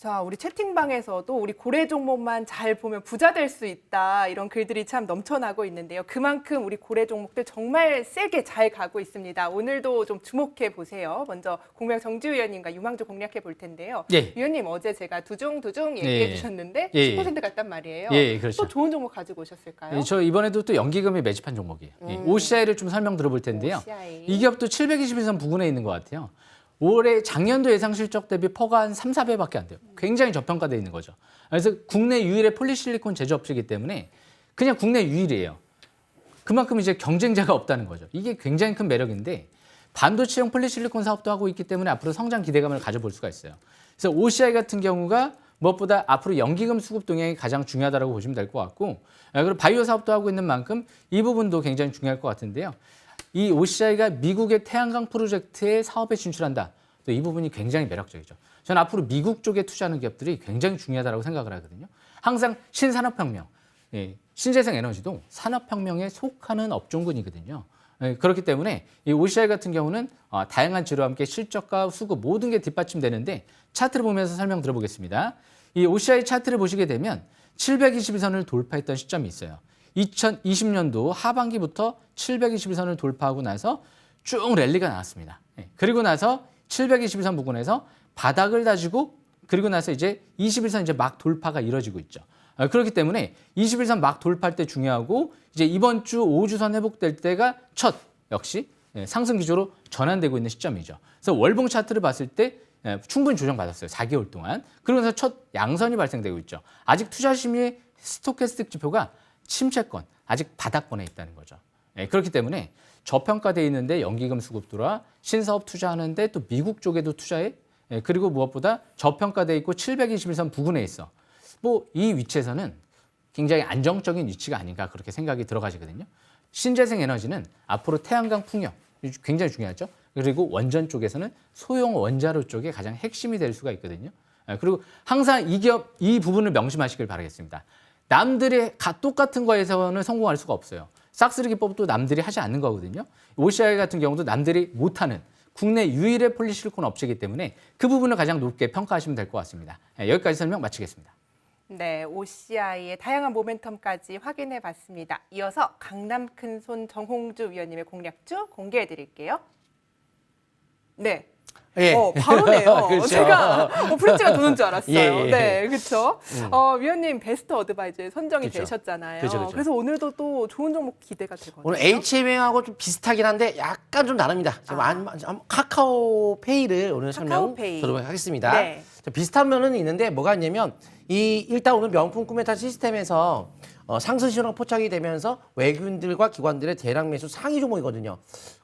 자, 우리 채팅방에서도 우리 고래 종목만 잘 보면 부자 될 수 있다. 이런 글들이 참 넘쳐나고 있는데요. 그만큼 우리 고래 종목들 정말 세게 잘 가고 있습니다. 오늘도 좀 주목해 보세요. 먼저 공명 정지 위원님과 유망주 공략해 볼 텐데요. 예. 위원님 어제 제가 두중 두중 얘기해 예. 주셨는데 예, 예. 10% 갔단 말이에요. 예, 그렇죠. 또 좋은 종목 가지고 오셨을까요? 예, 저 이번에도 또 연기금이 매집한 종목이에요. 이 음. OCI를 좀 설명 들어볼 텐데요. OCI. 이 기업도 721선 부근에 있는 것 같아요. 올해 작년도 예상 실적 대비 퍼가 한 3, 4배밖에 안 돼요. 굉장히 저평가돼 있는 거죠. 그래서 국내 유일의 폴리실리콘 제조업체이기 때문에 그냥 국내 유일이에요. 그만큼 이제 경쟁자가 없다는 거죠. 이게 굉장히 큰 매력인데 반도체용 폴리실리콘 사업도 하고 있기 때문에 앞으로 성장 기대감을 가져볼 수가 있어요. 그래서 OCI 같은 경우가 무엇보다 앞으로 연기금 수급 동향이 가장 중요하다고 보시면 될 것 같고 아, 그리고 바이오 사업도 하고 있는 만큼 이 부분도 굉장히 중요할 것 같은데요. 이 OCI가 미국의 태양광 프로젝트에 사업에 진출한다. 또이 부분이 굉장히 매력적이죠. 저는 앞으로 미국 쪽에 투자하는 기업들이 굉장히 중요하다고 생각을 하거든요. 항상 신산업혁명, 예, 신재생 에너지도 산업혁명에 속하는 업종군이거든요. 예, 그렇기 때문에 이 OCI 같은 경우는 어, 다양한 지로와 함께 실적과 수급 모든 게 뒷받침되는데 차트를 보면서 설명 들어보겠습니다. 이 OCI 차트를 보시게 되면 722선을 돌파했던 시점이 있어요. 2020년도 하반기부터 722선을 돌파하고 나서 쭉 랠리가 나왔습니다. 예, 그리고 나서 722선 부근에서 바닥을 다지고 그리고 나서 이제 21선 이제 막 돌파가 이뤄지고 있죠. 아, 그렇기 때문에 21선 막 돌파할 때 중요하고 이제 이번 주 5주선 회복될 때가 첫 역시 예, 상승 기조로 전환되고 있는 시점이죠. 그래서 월봉 차트를 봤을 때 예, 충분히 조정받았어요. 4개월 동안. 그러면서 첫 양선이 발생되고 있죠. 아직 투자 심리 스토캐스틱 지표가 침체권, 아직 바닥권에 있다는 거죠. 예, 그렇기 때문에 저평가돼 있는데 연기금 수급 들어와 신사업 투자하는데 또 미국 쪽에도 투자해 예, 그리고 무엇보다 저평가돼 있고 721선 부근에 있어. 뭐 이 위치에서는 굉장히 안정적인 위치가 아닌가 그렇게 생각이 들어가지거든요. 신재생 에너지는 앞으로 태양광 풍력 굉장히 중요하죠. 그리고 원전 쪽에서는 소형 원자로 쪽에 가장 핵심이 될 수가 있거든요. 아, 그리고 항상 이 기업 이 부분을 명심하시길 바라겠습니다. 남들이 가- 똑같은 거에서는 성공할 수가 없어요. 싹쓸이 기법도 남들이 하지 않는 거거든요. OCI 같은 경우도 남들이 못하는 국내 유일의 폴리실리콘 업체이기 때문에 그 부분을 가장 높게 평가하시면 될 것 같습니다. 예, 여기까지 설명 마치겠습니다. 네, OCI의 다양한 모멘텀까지 확인해 봤습니다. 이어서 강남 큰손 정홍주 위원님의 공략주 공개해 드릴게요. 네. 예. 어, 바로네요. 그렇죠. 제가 어, 프린트가 도는 줄 알았어요. 예, 예. 네, 그렇죠. 어, 위원님 베스트 어드바이저에 선정이 그렇죠. 되셨잖아요. 그렇죠, 그렇죠. 래서 오늘도 또 좋은 종목 기대가 되거든요. 오늘 HM하고 좀 비슷하긴 한데 약간 좀 다릅니다. 지금 안- 안- 카카오페이를 오늘 설명. 드리도록 하겠습니다. 네. 자, 비슷한 면은 있는데 뭐가 있냐면 이 일단 오늘 명품 꾸메타 시스템에서 어, 상승 신호가 포착이 되면서 외국인들과 기관들의 대량 매수 상위 종목이거든요.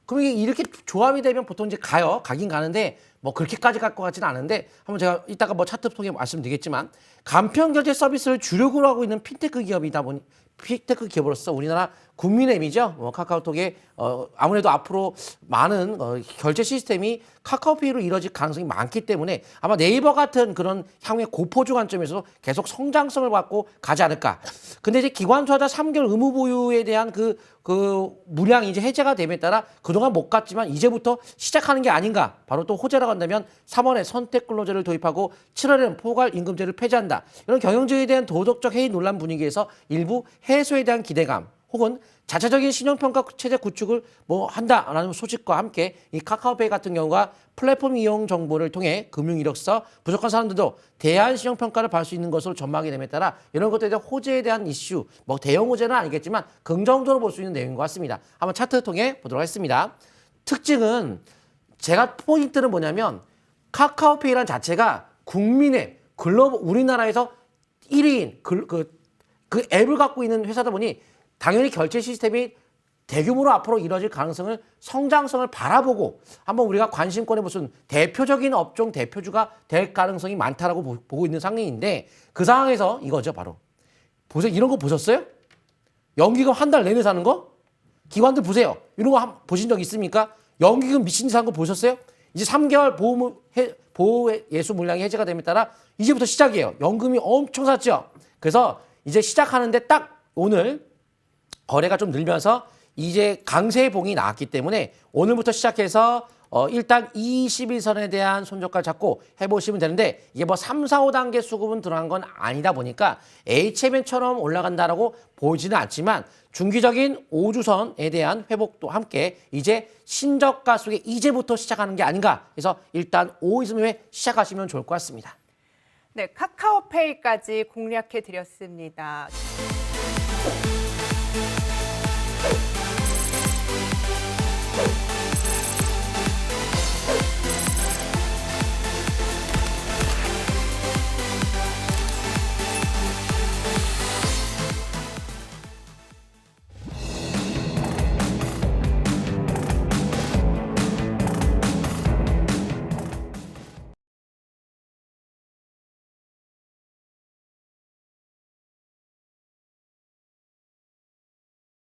그럼 이게 이렇게 조합이 되면 보통 이제 가요. 가긴 가는데 뭐 그렇게까지 갈 것 같지는 않은데 한번 제가 이따가 뭐 차트 통해 말씀드리겠지만 간편 결제 서비스를 주력으로 하고 있는 핀테크 기업이다 보니 핀테크 기업으로서 우리나라 국민의힘이죠. 뭐 카카오톡에 어, 아무래도 앞으로 많은 어, 결제 시스템이 카카오페이로 이뤄질 가능성이 많기 때문에 아마 네이버 같은 그런 향후의 고포주 관점에서 계속 성장성을 갖고 가지 않을까. 근데 이제 기관 투자자 3개월 의무 보유에 대한 그, 그 물량이 이제 해제가 됨에 따라 그동안 못 갔지만 이제부터 시작하는 게 아닌가. 바로 또 호재라고 한다면 3월에 선택 근로제를 도입하고 7월에는 포괄 임금제를 폐지한다. 이런 경영주에 대한 도덕적 해이 논란 분위기에서 일부 해소에 대한 기대감 혹은 자체적인 신용평가 체제 구축을 뭐 한다라는 소식과 함께 이 카카오페이 같은 경우가 플랫폼 이용 정보를 통해 금융 이력서 부족한 사람들도 대안 신용평가를 받을 수 있는 것으로 전망이 됨에 따라 이런 것들에 대한 호재에 대한 이슈 뭐 대형 호재는 아니겠지만 긍정적으로 볼 수 있는 내용인 것 같습니다. 한번 차트 통해 보도록 하겠습니다. 특징은 제가 포인트는 뭐냐면 카카오페이란 자체가 국민의 글로벌 우리나라에서 1위인 그, 그, 그 앱을 갖고 있는 회사다 보니 당연히 결제 시스템이 대규모로 앞으로 이뤄질 가능성을 성장성을 바라보고 한번 우리가 관심권에 무슨 대표적인 업종 대표주가 될 가능성이 많다라고 보- 보고 있는 상황인데 그 상황에서 이거죠 바로 보세요 이런 거 보셨어요? 연기금 한 달 내내 사는 거? 기관들 보세요. 이런 거 한, 보신 적 있습니까? 연기금 미친 듯이 사는 거 보셨어요? 이제 3개월 보호, 해, 보호 예수 물량이 해제가 됨에 따라 이제부터 시작이에요. 연금이 엄청 샀죠. 그래서 이제 시작하는데 딱 오늘 거래가 좀 늘면서 이제 강세의 봉이 나왔기 때문에 오늘부터 시작해서 어, 일단 21선에 대한 손절가 잡고 해보시면 되는데 이게 뭐 3, 4, 5단계 수급은 들어간 건 아니다 보니까 HMN처럼 올라간다라고 보이지는 않지만 중기적인 5주선에 대한 회복도 함께 이제 신저가 속에 이제부터 시작하는 게 아닌가 해서 일단 5이선 후에 시작하시면 좋을 것 같습니다. 네, 카카오페이까지 공략해 드렸습니다.